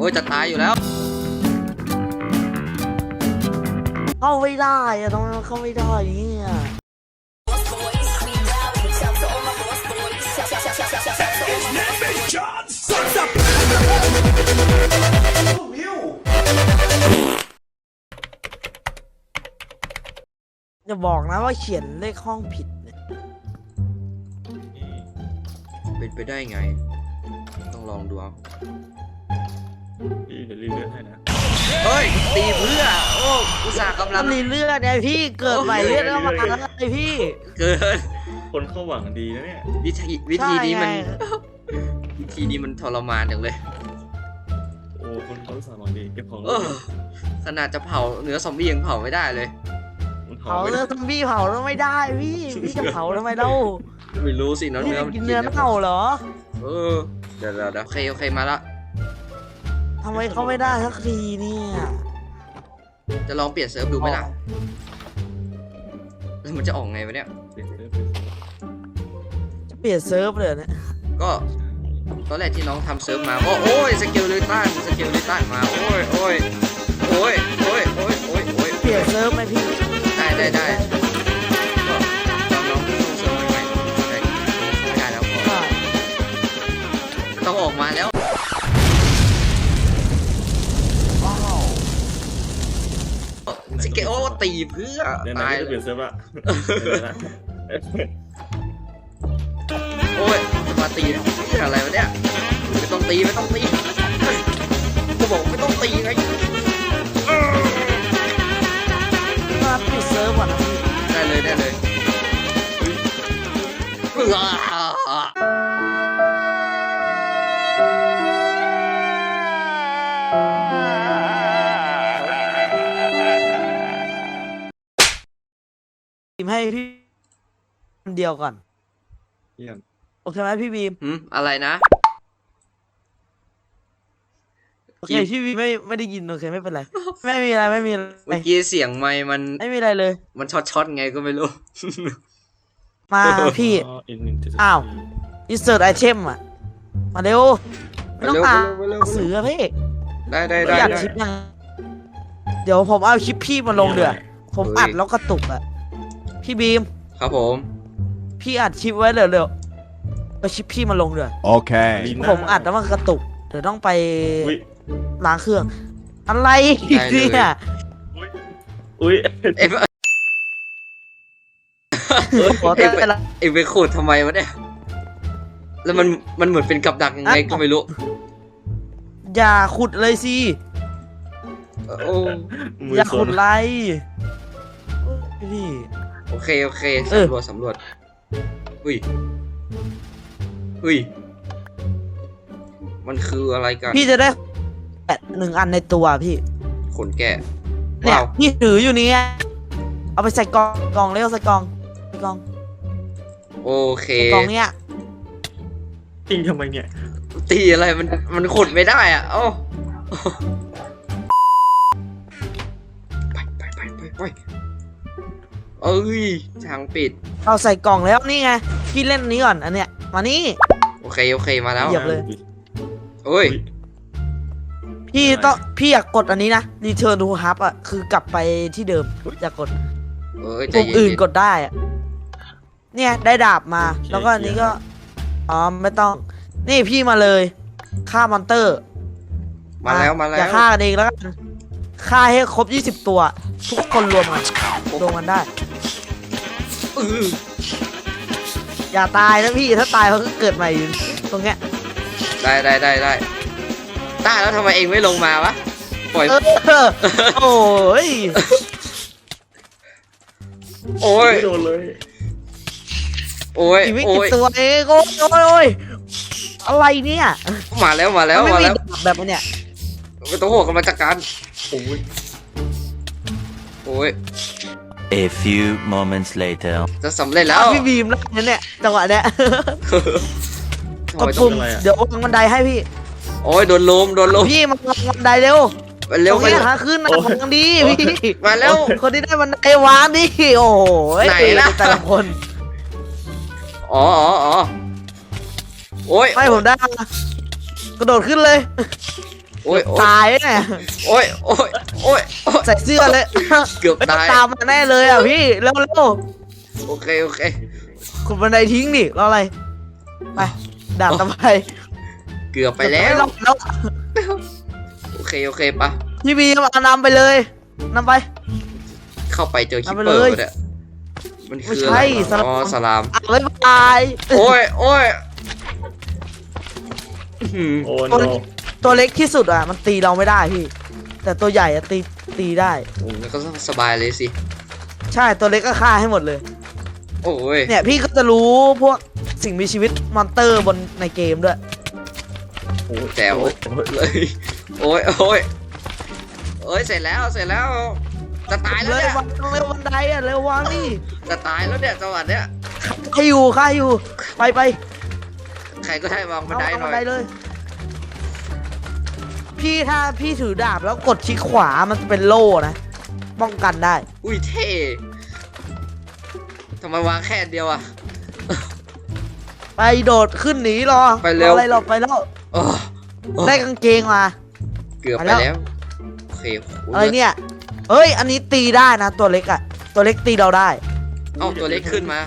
โอ้ยจะตายอยู่แล้ว เข้าไม่ได้อะทำไมมันเข้าไม่ได้เนี่ยจะบอกนะว่าเขียนเลขห้องผิดเนี่ยเป็นไปได้ไง ต้องลองดูเอา พี่เดี๋ยวรีเลื่อนให้นะ เฮ้ยตีเพื่อ โอ้อุตส่าห์กำลัมังนรีเลือดไงพี่เกิดใหม่เลือดก็มาแล้วไงพี่เกินคนเข้าหวังดีนะเนี่ย วิธีวิธีนี้มัน ใช่ไงวิธีนี้มันทรมานจังเลยโอ้คนเขาสาหวังดีเก็บของเออขนาดจะเผาเนื้อซอมบี้ยังเผาไม่ได้เลย มันเผาเผาไม่เลืได้อดซอมบี้เผาแล้วไม่ได้พี่พี่จะเผาทำไมเล่าไม่รู้สิเน้องพี่เนื้อจะมันกินเนื้อเน่าเหรอ เออเดี๋ยวเดี๋ยวเดี๋ยวโอเคโอเคมาละ ทำไมเขาไม่ได้สักทีเนี่ยจะลองเปลี่ยนเซิร์ฟดูไหมล่ะแล้วมันจะออกไงวะเนี่ย เปลี่ยนเซิร์ฟเปลี่ยนเซิร์ฟจะเปลี่ยนเซิร์ฟเลยเนี่ยก็ตอนแรกที่น้องทำเซิร์ฟมาก็โอ้ยสเกลเลยต้านสเกลเลยต้านมาโอ้ยโอ้ยโอ้ยโอ้ยโอ้ยโอ้ยโอ้ยเปลี่ยนเซิร์ฟไหมพี่ได้ได้ได้ ตีเพื่อเดี๋ยวนะตายจะเปเลลี่ยยนเซิร์ฟละเดี๋ยวนะโอ้ยจะมาตีเพื่ออะไรวะเนี่ยไม่ต้องตีไม่ต้องตีกูบอกไม่ต้องตีไงมาปิดเซิร์ฟก่อนนะพี่ได้เลยได้เลยเพื่อ บีมให้พี่คนเดียวก่อนเยี่ยมโอเคไหมพี่บีมหืมอะไรนะ โอเคพี่บีมไม่ไม่ได้ยินโอเคไม่เป็นไรไม่มีอะไรไม่มีอะไรเมื่อกี้เสียงไมค์มันไม่มีอะไรเลย มันช็อตช็อตๆไงก็ไม่รู้ มาพี่อ๋ออีกหนึ่งเจ็ดสิบอ้าวสี่ insert item อะ มาเร็วไม่ต้องอ่านไปเร็วหนังสืออะพี่ได้ได้ไม่ได้อยากได้คลิปยังเดี๋ยวผมเอาคลิปพี่มาลงเดือผมเฮ้ยอัดแล้วกระตุกอะ พี่บีม ครับผมพี่อัดคลิปไว้เร็วๆเอาคลิปพี่มาลงเดือ Okay. ลีน่าผมอัดแล้วมันกระตุก เดี๋ยวต้องไปอุ้ยล้างเครื่อง อะไรได้เลยเนี่ยอุ้ยเอ็มขอเอ็แต่มละ เอ็มไปขูดทำไมวะเนี่ยแล้วมันมันเหมือนเป็นกับดักยังไงก็ไม่รู้อย่าขุดเลยสิ โอ้มืออย่าสขุนดไรพี่ โอเค โอเคเออสำรวจสำรวจอุ้ยอุ้ย มันคืออะไรกันพี่จะได้แปดหนึ่งอันในตัวพี่ ขนแกะเนี่ย ว้าวพี่ถืออยู่นี่ไงเอาไปใส่กล่องกล่องเร็วใส่กล่องใส่กล่องโอเค ใส่กล่องเนี้ยจริงทำไมเนี่ย ตีอะไรมันมันขุดไม่ได้อะเอ้า เอ้ยทางปิด เอาใส่กล่องแล้วนี่ไงพี่เล่นอันนี้ก่อนอันเนี้ยมานี่ โอเคโอเคมาแล้วเหยียบเลย โอ้ย พี่ต้องพี่อยากกดอันนี้นะ return to hub อะคือกลับไปที่เดิมอยากกดเอ้ยใจปุ่มเย็นอื่นๆกดได้อะเนี่ยได้ดาบมาแล้วก็อันนี้ก็อ๋อไม่ต้อง นี่พี่มาเลยฆ่ามอนเตอร์มาแล้วมาแล้อย่าวฆ่ากันเองแล้วกันฆ่าให้ครบ 20 ตัว ทุกคนรวมกันรวมกันได้อื้ออย่าตายนะพี่ถ้าตายเขาก็เกิดใหม่อยู่ตรงเนี้ยได้ได้ได้ได้ได้แล้วทำไมเองไม่ลงมาวะปล่อยเออโอ้ยโอ้ยไม่โดนเลยโอ้ยอีกไม่โอ้กี่ยตัวเองโอ้ยโอ้ยโอ้ยอะไรเนี่ยมาแล้วมาแล้วมันมาไม่มีแล้วดาบแบบอันเนี้ยไม่ต้องห่วงกันมาจัดการโอ้ยโอ้ย A few moments later. จะสำเร็จแล้วพี่บีมแล้วเนี่ยจังหวะเนี้ยทำกดไมต้องปุ่มเดี๋ยววางบันไดให้พี่ โอ้ยโดนลมโดนลมพี่มาวางบันไดเร็วไปเร็วตรงไปนี้เร็วหาขึ้นนะของดีพี่มาแล้วคนที่ได้บันไดวางดิโอ้โหไหนล่ะแต่ละคนอ๋ออ๋ออ๋อโอ้ยไม่ผมได้กระโดดขึ้นเลย โอ้ยโอ้ยตายเนี่ยโอ้ยโอ้ยโอ้ยโอ้ย ใส่เสื้อเลยเกือบเฮ้ยตาย ตามมาแน่เลยอะพี่เร็วเร็วโอเคโอเคขุดบันไดทิ้งดิรออะไร ไปดาบตะไบเกือบไปแล้วรอแล้วโอเคโอเคปะพี่บีมเอานำไปเลยนำไป เข้าไปเจอคิปเอาไปเปอเลร์ยเนี่ยมันไม่คือใช่อะไรสลามอ๋อสลาม อะบ๊ายบายโอ้ยโอ้ยอื้อหือโอ้ตัวโนเล็กตัวเล็กที่สุดอะ มันตีเราไม่ได้พี่ แต่ตัวใหญ่อะตี ตีได้ โอ้งั้นก็สบายเลยสิ ใช่ตัวเล็กก็ฆ่าให้หมดเลย โอ้ยเนี่ยพี่ก็จะรู้พวกสิ่งมีชีวิตมอนเตอร์บนในเกมด้วย โอ้ยแจ๋วโอ้ยโอ้ยเลยโอ้ยโอ้ยโอ้ยเสร็จแล้วเสร็จแล้ว จะตายแล้วเลยเนี่ยวางเร็วบันไดอะเร็ววางนี่จะตายแล้วเนี่ยจังหวะเนี้ยให้อยู่ค่าอยู่ ไปไปใครก็ได้วางบันเอาไดเอาหน่บัอนยไดเลย พี่ถ้าพี่ถือดาบแล้วกดคลิกขวามันจะเป็นโล่นะ ป้องกันได้ อุ้ยเท่ทำไมวางแค่อันเดียวอะ ไปโดดขึ้นหนีรอไปเร็วออะไรหรอไปแล้ว โอ้โอ้ได้กางเกงมา เกือบไปไปแล้ว แล้วโอเคโอะไรเนี่ย เฮ้ย อันนี้ตีได้นะ ตัวเล็กอะตัวเล็กตีเราได้ เอ้าตัวเล็กขึ้นมา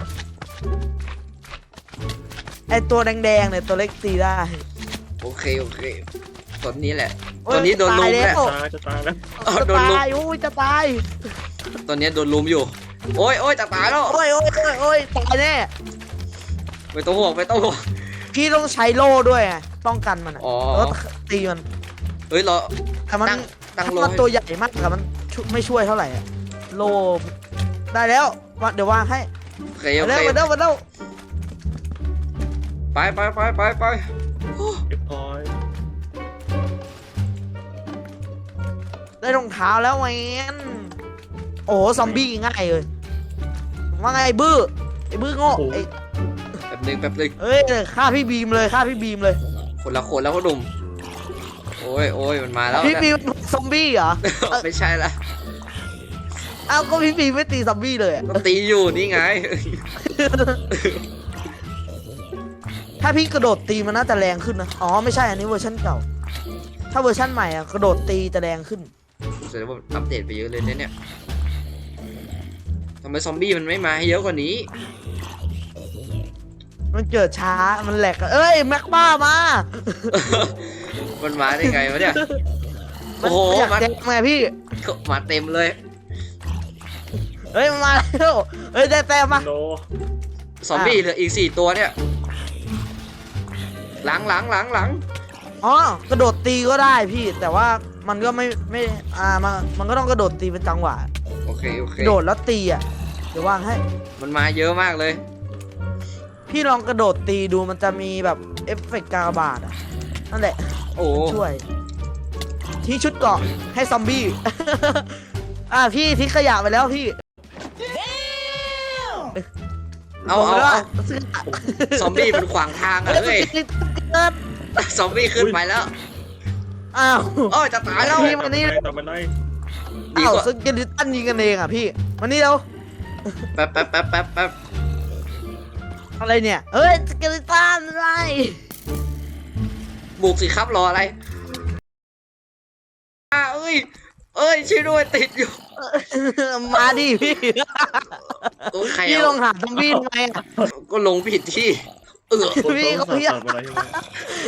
ไอตัวแดงๆเนี่ยตัวเล็กตีได้ โอเค โอเค ตัวนี้แหละเฮ้ยตัวนี้โดนลุมตายแหละแล้ว ตายจะตายแล้วอ้าวจะโดนลุมตายโอ้ยจะตายตัวนี้โดนลุมอยู่ โอ้ยโอ้ยจะตายแล้วโอ้ยโอ้ยโอ้ยโอ้ยตายแน่ไม่ต้องห่วงไม่ต้องห่วง พี่ต้องใช้โล่ด้วยไงป้องกันมันอะอ๋อ แล้วตีมันเฮ้ยเราแต่มันตั้งตั้งถ้าโลมันให้ตัวใหญ่มากแต่มันช่วยไม่ช่วยเท่าไหร่อะโล่ได้แล้ววะเดี๋ยววางให้โอเคมาโอเร็วเคมาเร็วมาเร็วไปไปไปไปไปเรียบร้อย ได้รองเท้าแล้วแมนโอ้โหซอมบี้ง่ายเลยว่าไงไอ้บื้อไอ้บื้อโง่ไอ้แป๊บหนึงแป๊บหนึงเอ้ยฆ่าพี่บีมเลยฆ่าพี่บีมเลย คนละคนแล้วพ่อหนุ่มโอ้ยโอ้ยมันมาแล้วพี่นะบีมซอมบี้เหรอไม่ใช่ละเอ้าก็พี่บีมไม่ตีซอมบี้เลยอะก็ตีอยู่นี่ไง ถ้าพี่กระโดดตีมันน่าจะแรงขึ้นนะอ๋อไม่ใช่อันนี้เวอร์ชันเก่า ถ้าเวอร์ชันใหม่อะกระโดดตีจะแรงขึ้น แสดงว่าอัปเดตไปเยอะเลยนะเนี่ยทำไมซอมบี้มันไม่มาให้เยอะกว่านี้ มันเกิดช้า มันแหลกอะเอ้ยแม็กบ้ามามันมาได้ไงวะเนี่ยมันโอ้โหอยากมันแจกมาพี่ มาเต็มเลย เฮ้ยมันมาแล้วเฮ้ยได้แต้มมาโนซอมบี้เหลืออีกสี่ตัวเนี่ย หลังหลังหลังหลังอ๋อกระโดดตีก็ได้พี่ แต่ว่า มันก็ไม่ไม่อ่ามันมันก็ต้องกระโดดตีเป็นจังหวะโอเคโอเคกระโดดแล้วตีอะเดี๋ยววางให้ มันมาเยอะมากเลย พี่ลองกระโดดตีดูมันจะมีแบบเอฟเฟกต์กากบาทอะนั่นแหละโอ้ช่วยทิ้งชุดเกราะให้ซอมบี้ อะพี่ทิ้งขยะไปแล้วพี่เอาบกเอาไปแล้วเอาอะซื้อซอมบี้มันขวางทางอะเฮ้ยเฮ้ยเกิดซอมบี้ขึ้นไปแล้ว อ้าวโอ้ยจะตายแล้วพี่มานี่ต่อมาได้ดีอ้าวกว่าสเกลิตันยิงกันเองอะพี่มานี่เร็วแป๊บแป๊บแป๊บแป๊บแป๊บอะไรเนี่ยเฮ้ยสเกลิตันอะไรบุกสิครับรออะไรอ่าเอ้ย เอ้ยช่วยด้วยติดอยู่มาดิพี่โอ้ยใครพี่ลเอางหาซอมบี้ทำไมอะก็ลงผิดที่ เออคนพี่ต้องเขาสั่งอยากต่อมาได้ใช่ไหม